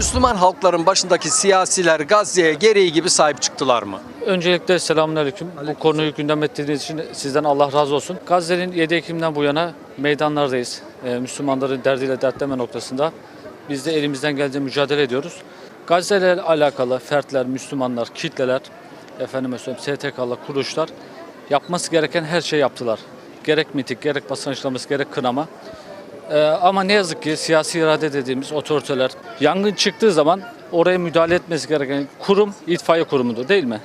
Müslüman halkların başındaki siyasiler Gazze'ye gereği gibi sahip çıktılar mı? Öncelikle selamünaleyküm. Bu konuyu gündem ettiğiniz için sizden Allah razı olsun. Gazze'nin 7 Ekim'den bu yana meydanlardayız. Ee, Müslümanların derdiyle dertleme noktasında. Biz de elimizden geldiğince mücadele ediyoruz. Gazze ile alakalı fertler, Müslümanlar, kitleler, efendime söyleyeyim STK'lı kuruluşlar yapması gereken her şeyi yaptılar. Gerek miting, gerek basın açıklaması, gerek kınama. Ee, ama ne yazık ki siyasi irade dediğimiz otoriteler yangın çıktığı zaman oraya müdahale etmesi gereken kurum itfaiye kurumudur değil mi?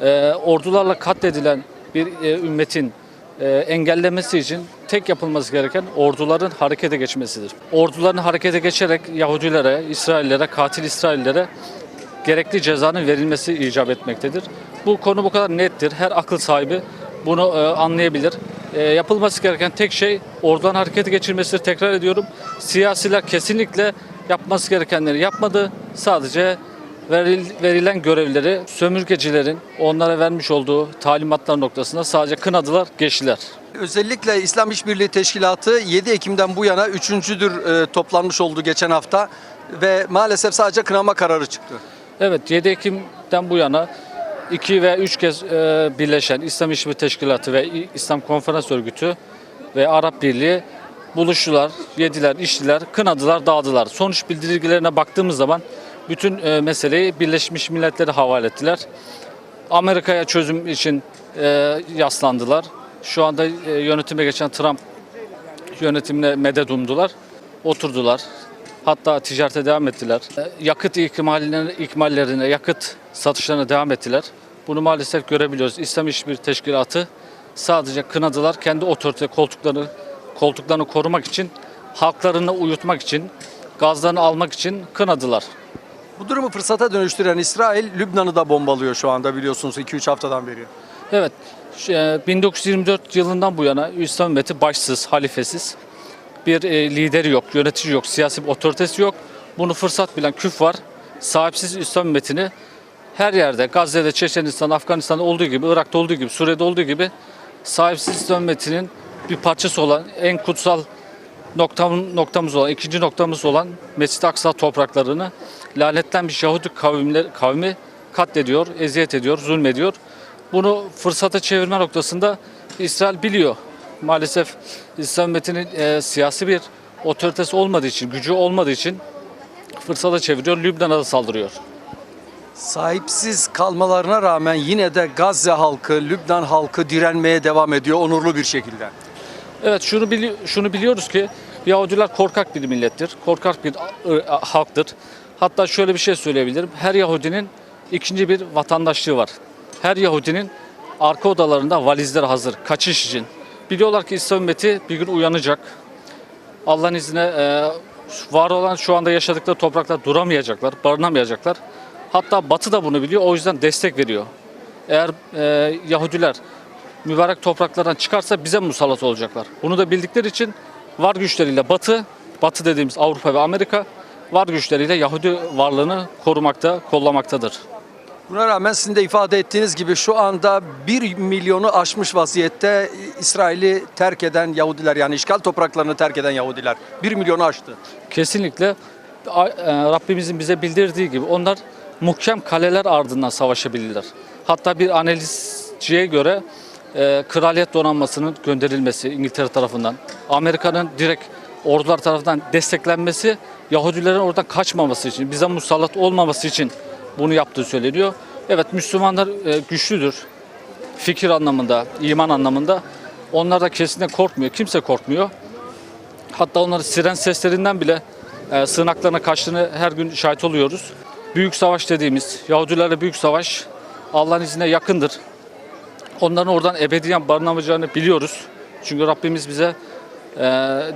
Ee, ordularla katledilen bir e, ümmetin e, engellemesi için tek yapılması gereken orduların harekete geçmesidir. Orduların harekete geçerek Yahudilere, İsraillere, katil İsraillere gerekli cezanın verilmesi icap etmektedir. Bu konu bu kadar nettir. Her akıl sahibi bunu e, anlayabilir. E, yapılması gereken tek şey oradan harekete geçirmesidir. Tekrar ediyorum. Siyasiler kesinlikle yapması gerekenleri yapmadı. Sadece veril- verilen görevleri sömürgecilerin onlara vermiş olduğu talimatlar noktasında sadece kınadılar, geçtiler. Özellikle İslam İşbirliği Teşkilatı 7 Ekim'den bu yana üçüncüdür e, toplanmış oldu geçen hafta ve maalesef sadece kınama kararı çıktı. Evet 7 Ekim'den bu yana 2 ve 3 kez e, birleşen İslam İşbirliği Teşkilatı ve İslam Konferans Örgütü ve Arap Birliği buluştular, yediler, içtiler, kınadılar, dağıdılar. Sonuç bildirgelerine baktığımız zaman bütün e, meseleyi Birleşmiş Milletler'e havale ettiler. Amerika'ya çözüm için e, yaslandılar. Şu anda e, yönetime geçen Trump yönetimine medet umdular. Oturdular. Hatta ticarete devam ettiler. E, Yakıt ikmallerine, ikmallerine, yakıt satışlarına devam ettiler. Bunu maalesef görebiliyoruz. İslam İşbirliği Teşkilatı sadece kınadılar. Kendi otorite koltuklarını koltuklarını korumak için, halklarını uyutmak için, gazlarını almak için kınadılar. Bu durumu fırsata dönüştüren İsrail Lübnan'ı da bombalıyor şu anda biliyorsunuz 2-3 haftadan beri. Evet, şu, e, 1924 yılından bu yana İslam ümmeti başsız, halifesiz. Bir e, lideri yok, yönetici yok, siyasi bir otoritesi yok. Bunu fırsat bilen küf var. Sahipsiz İslam ümmetini her yerde, Gazze'de, Çeçenistan, Afganistan'da olduğu gibi, Irak'ta olduğu gibi, Suriye'de olduğu gibi sahipsiz İslam ümmetinin bir parçası olan, en kutsal noktam, noktamız olan, ikinci noktamız olan Mescid-i Aksa topraklarını lanetlenmiş Yahudi kavimler, kavmi katlediyor, eziyet ediyor, zulmediyor. Bunu fırsata çevirme noktasında İsrail biliyor. Maalesef İslam ümmetinin e, siyasi bir otoritesi olmadığı için, gücü olmadığı için fırsata çeviriyor, Lübnan'a da saldırıyor. Sahipsiz kalmalarına rağmen yine de Gazze halkı, Lübnan halkı direnmeye devam ediyor onurlu bir şekilde. Evet şunu bili- şunu biliyoruz ki Yahudiler korkak bir millettir. Korkak bir ı- halktır. Hatta şöyle bir şey söyleyebilirim. Her Yahudinin ikinci bir vatandaşlığı var. Her Yahudinin arka odalarında valizler hazır kaçış için. Biliyorlar ki İslam ümmeti bir gün uyanacak. Allah'ın izniyle e, var olan şu anda yaşadıkları topraklar duramayacaklar, barınamayacaklar. Hatta Batı da bunu biliyor. O yüzden destek veriyor. Eğer e, Yahudiler mübarek topraklardan çıkarsa bize musallat olacaklar. Bunu da bildikleri için var güçleriyle Batı, Batı dediğimiz Avrupa ve Amerika var güçleriyle Yahudi varlığını korumakta, kollamaktadır. Buna rağmen sizin de ifade ettiğiniz gibi şu anda 1 milyonu aşmış vaziyette İsrail'i terk eden Yahudiler yani işgal topraklarını terk eden Yahudiler 1 milyonu aştı. Kesinlikle e, Rabbimizin bize bildirdiği gibi onlar muhkem kaleler ardından savaşabilirler. Hatta bir analizciye göre e, kraliyet donanmasının gönderilmesi İngiltere tarafından, Amerika'nın direkt ordular tarafından desteklenmesi Yahudilerin oradan kaçmaması için, bize musallat olmaması için bunu yaptığı söyleniyor. Evet Müslümanlar e, güçlüdür. Fikir anlamında, iman anlamında. Onlar da kesinlikle korkmuyor. Kimse korkmuyor. Hatta onların siren seslerinden bile e, sığınaklarına kaçtığını her gün şahit oluyoruz. Büyük savaş dediğimiz, Yahudilerle büyük savaş Allah'ın izniyle yakındır. Onların oradan ebediyen barınamayacağını biliyoruz. Çünkü Rabbimiz bize e,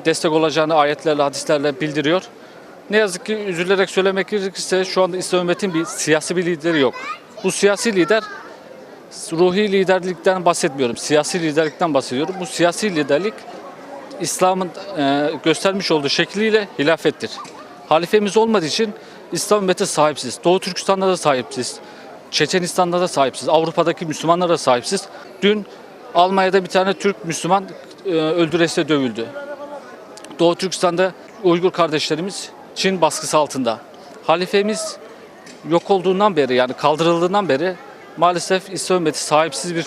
destek olacağını ayetlerle, hadislerle bildiriyor. Ne yazık ki üzülerek söylemek gerekirse şu anda İslam ümmetin bir siyasi bir lideri yok. Bu siyasi lider ruhi liderlikten bahsetmiyorum. Siyasi liderlikten bahsediyorum. Bu siyasi liderlik İslam'ın e, göstermiş olduğu şekliyle hilafettir. Halifemiz olmadığı için İslam ümmeti sahipsiz. Doğu Türkistan'da da sahipsiz. Çeçenistan'da da sahipsiz. Avrupa'daki Müslümanlar da sahipsiz. Dün Almanya'da bir tane Türk Müslüman e, öldüresiye dövüldü. Doğu Türkistan'da Uygur kardeşlerimiz Çin baskısı altında. halifemiz yok olduğundan beri yani kaldırıldığından beri maalesef İslam ümmeti sahipsiz bir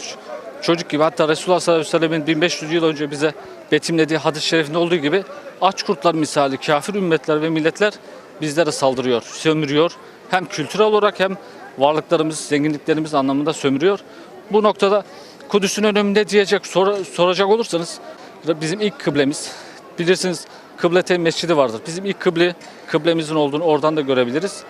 çocuk gibi hatta Resulullah sallallahu aleyhi ve sellemin 1500 yıl önce bize betimlediği hadis-i şerifinde olduğu gibi aç kurtlar misali kafir ümmetler ve milletler bizlere saldırıyor, sömürüyor. Hem kültürel olarak hem varlıklarımız, zenginliklerimiz anlamında sömürüyor. Bu noktada Kudüs'ün öneminde diyecek sor- soracak olursanız bizim ilk kıblemiz bilirsiniz Kıblete Mescidi vardır. Bizim ilk kıble kıblemizin olduğunu oradan da görebiliriz.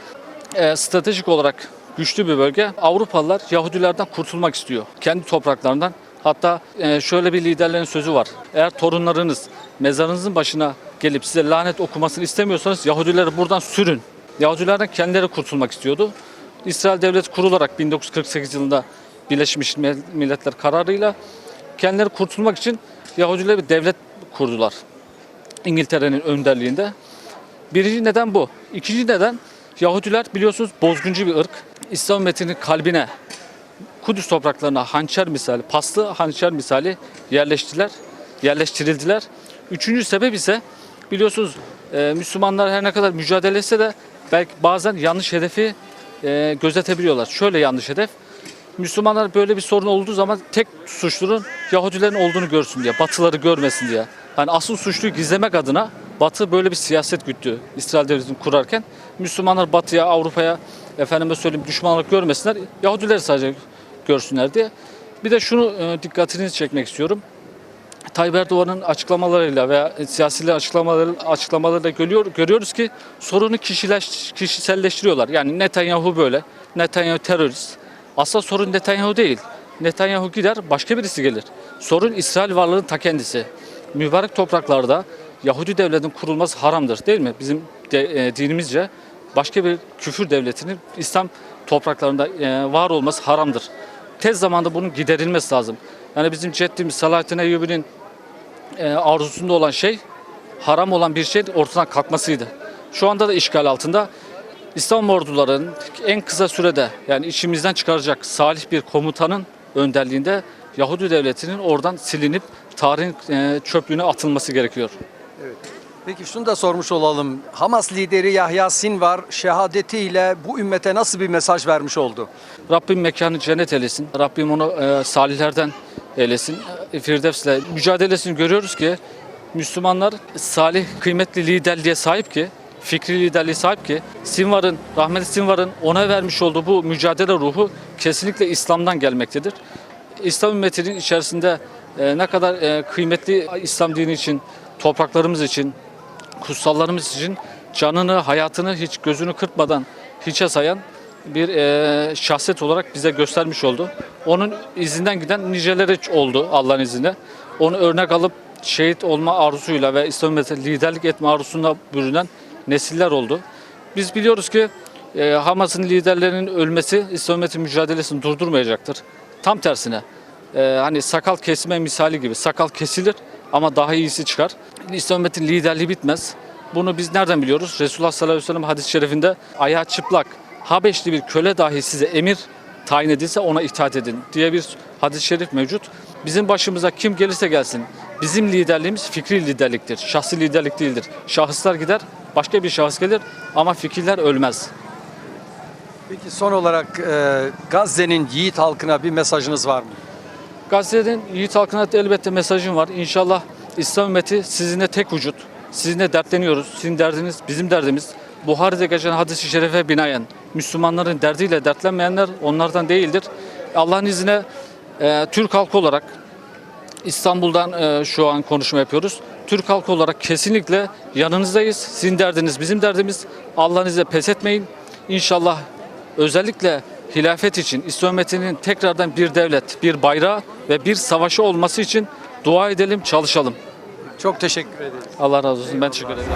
Ee, stratejik olarak güçlü bir bölge. Avrupalılar Yahudilerden kurtulmak istiyor. Kendi topraklarından. Hatta e, şöyle bir liderlerin sözü var. Eğer torunlarınız mezarınızın başına gelip size lanet okumasını istemiyorsanız Yahudileri buradan sürün. Yahudilerden kendileri kurtulmak istiyordu. İsrail devleti kurularak 1948 yılında Birleşmiş Milletler kararıyla kendileri kurtulmak için Yahudiler bir devlet kurdular. İngiltere'nin önderliğinde. Birinci neden bu. İkinci neden Yahudiler biliyorsunuz bozguncu bir ırk. İslam ümmetinin kalbine Kudüs topraklarına hançer misali, paslı hançer misali yerleştiler, yerleştirildiler. Üçüncü sebep ise biliyorsunuz e, Müslümanlar her ne kadar mücadele etse de belki bazen yanlış hedefi e, gözetebiliyorlar. Şöyle yanlış hedef. Müslümanlar böyle bir sorun olduğu zaman tek suçlunun Yahudilerin olduğunu görsün diye, Batıları görmesin diye. Yani asıl suçluyu gizlemek adına Batı böyle bir siyaset güttü İsrail devletini kurarken. Müslümanlar Batı'ya, Avrupa'ya efendime söyleyeyim düşmanlık görmesinler, Yahudileri sadece görsünler diye. Bir de şunu e, dikkatinizi çekmek istiyorum. Tayyip Erdoğan'ın açıklamalarıyla veya siyasilerin açıklamaları, açıklamalarıyla görüyor, görüyoruz ki sorunu kişileş, kişiselleştiriyorlar. Yani Netanyahu böyle, Netanyahu terörist. Asla sorun Netanyahu değil. Netanyahu gider başka birisi gelir. Sorun İsrail varlığının ta kendisi. Mübarek topraklarda Yahudi devletinin kurulması haramdır değil mi? Bizim de, e, dinimizce başka bir küfür devletinin İslam topraklarında e, var olması haramdır. Tez zamanda bunun giderilmesi lazım. Yani bizim ceddimiz Salahattin Eyyubi'nin e, arzusunda olan şey haram olan bir şey ortadan kalkmasıydı. Şu anda da işgal altında. İslam orduların en kısa sürede yani içimizden çıkaracak salih bir komutanın önderliğinde Yahudi devletinin oradan silinip tarihin e, çöplüğüne atılması gerekiyor. Peki şunu da sormuş olalım. Hamas lideri Yahya Sinvar şehadetiyle bu ümmete nasıl bir mesaj vermiş oldu? Rabbim mekanı cennet eylesin. Rabbim onu e, salihlerden eylesin. E, Firdevs'le mücadelesini görüyoruz ki Müslümanlar salih, kıymetli liderliğe sahip ki, fikri liderliğe sahip ki Sinvar'ın, rahmetli Sinvar'ın ona vermiş olduğu bu mücadele ruhu kesinlikle İslam'dan gelmektedir. İslam ümmetinin içerisinde e, ne kadar e, kıymetli İslam dini için, topraklarımız için, kutsallarımız için canını, hayatını hiç gözünü kırpmadan hiçe sayan bir e, şahsiyet olarak bize göstermiş oldu. Onun izinden giden niceleri oldu Allah'ın izniyle. Onu örnek alıp şehit olma arzusuyla ve İslam ümmetine liderlik etme arzusunda bürünen nesiller oldu. Biz biliyoruz ki e, Hamas'ın liderlerinin ölmesi İslam ümmeti mücadelesini durdurmayacaktır. Tam tersine e, hani sakal kesme misali gibi sakal kesilir ama daha iyisi çıkar. İslam ümmetinin liderliği bitmez. Bunu biz nereden biliyoruz? Resulullah sallallahu aleyhi ve sellem hadis-i şerifinde ayağı çıplak Habeşli bir köle dahi size emir tayin edilse ona itaat edin diye bir hadis-i şerif mevcut. Bizim başımıza kim gelirse gelsin bizim liderliğimiz fikri liderliktir. Şahsi liderlik değildir. Şahıslar gider başka bir şahıs gelir ama fikirler ölmez. Peki son olarak e, Gazze'nin yiğit halkına bir mesajınız var mı? Gazze'nin yiğit halkına elbette mesajım var. İnşallah İslam ümmeti sizinle tek vücut. Sizinle dertleniyoruz. Sizin derdiniz bizim derdimiz. Buhari'de geçen hadis-i şerife binaen Müslümanların derdiyle dertlenmeyenler onlardan değildir. Allah'ın izniyle e, Türk halkı olarak İstanbul'dan e, şu an konuşma yapıyoruz. Türk halkı olarak kesinlikle yanınızdayız. Sizin derdiniz bizim derdimiz. Allah'ın izniyle pes etmeyin. İnşallah özellikle hilafet için İslam ümmetinin tekrardan bir devlet, bir bayrağı ve bir savaşı olması için dua edelim, çalışalım. Çok teşekkür ederim. Allah razı olsun. Ben teşekkür ederim.